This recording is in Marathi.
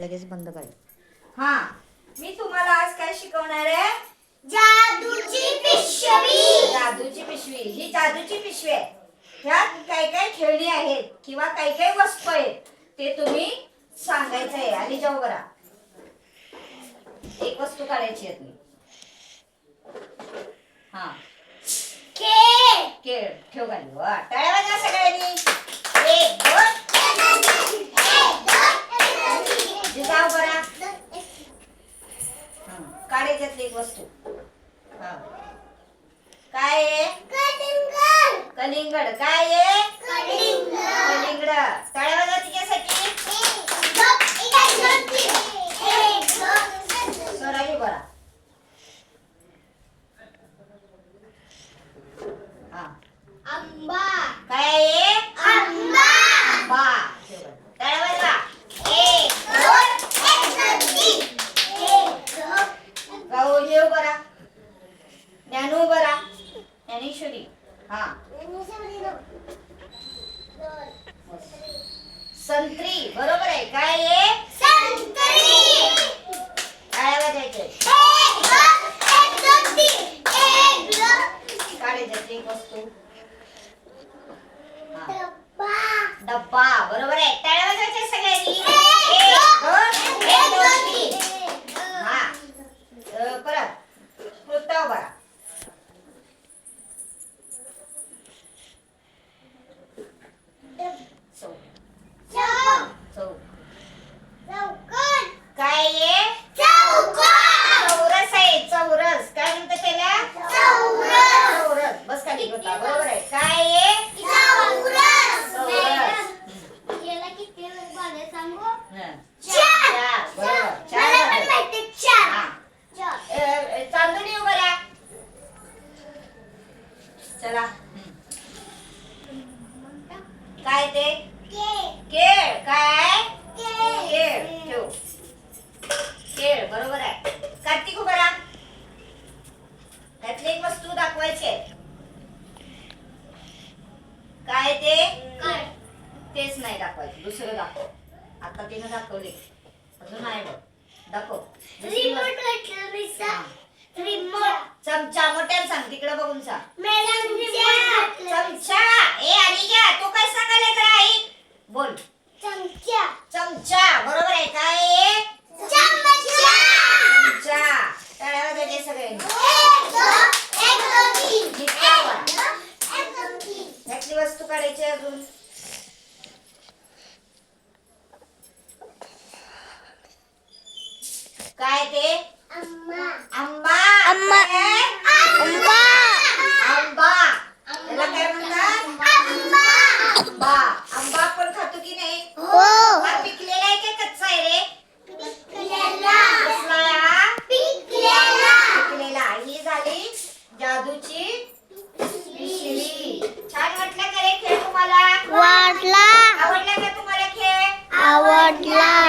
लगेच बंद कर. हा मी तुम्हाला आज काय शिकवणार आहे? जादूची पिशवी. जादूची पिशवी. ही जादूची पिशवी आहे. ह्यात काय काय खेळणी आहेत किंवा काय काय वस्तू आहेत ते तुम्ही सांगायचं आहे. आणि जाऊ बरा. एक वस्तू काढायची आहे तुम्ही. हा. खेळ खेळ ठेव गाडी वा टाळ्या वाजवा सगळ्यांनी एक दोन जे जाऊ बरा हा, काढायच्यातली एक वस्तू. हा. काय आहे? कलिंगड. काय आहे? कलिंगड. स्वराली बरा हा. आंबा. काय आहे आंबा आंबा ठेव गाडी. टाळ्या वाजवा एक दोन एक दोन तीन एक दोन गाऊ येऊ बरा ज्ञानू बरा ज्ञानेश्वरी हा. संत्री. बरोबर आहे. काय आहे? संत्री. एक काढायच्यातली एक वस्तू. हा. डब्बा. बरोबर आहे वाजवायच्या सगळ्यांनी एक, एक दोन, दोन एक दोन तीन हा अ, परत कृताव बरा चौ चौ काय आहे चौरस आहे चौरस काय म्हणतात त्याला चौरस बस खाली कृता बरोबर आहे काय आहे हं. चार बरोबर चार झाले. हा. अ, अ, चांदणी उभं राहा चला. काय ते? केळ. काय? केळ. ठेव. केळ बरोबर आहे. कार्तिक उभं त्यातली एक वस्तू दाखवायची आहे. काय ते? तेच नाही दाखवायचं. दुसरं दाखव. आता तिनं दाखवले. अजून आहे बघ. दाखव. दुसरी वस्तू. चमचा मोठ्यानं सांग तिकडे बघून सांग. चमचा ए आणि घ्या तो काय सांगायला तर आई बोल. चमचा. चमचा बरोबर आहे काय? चमचा. सगळे. ह्यातली वस्तू काढायची अजून. काय ते? आंबा. आंबा. त्याला काय म्हणतात? आंबा. आंबा. आंबा आपण खातो की नाही? हो. हा पिकलेला आहे का कच्चा आहे रे? पिकलेला. कसला आहे हा? पिकलेला. पिकलेला. ही झाली जादूची पिशवी. छान वाटलं का रे खेळ तुम्हाला? वाटला. आवडला का तुम्हाला खेळ? आवडला.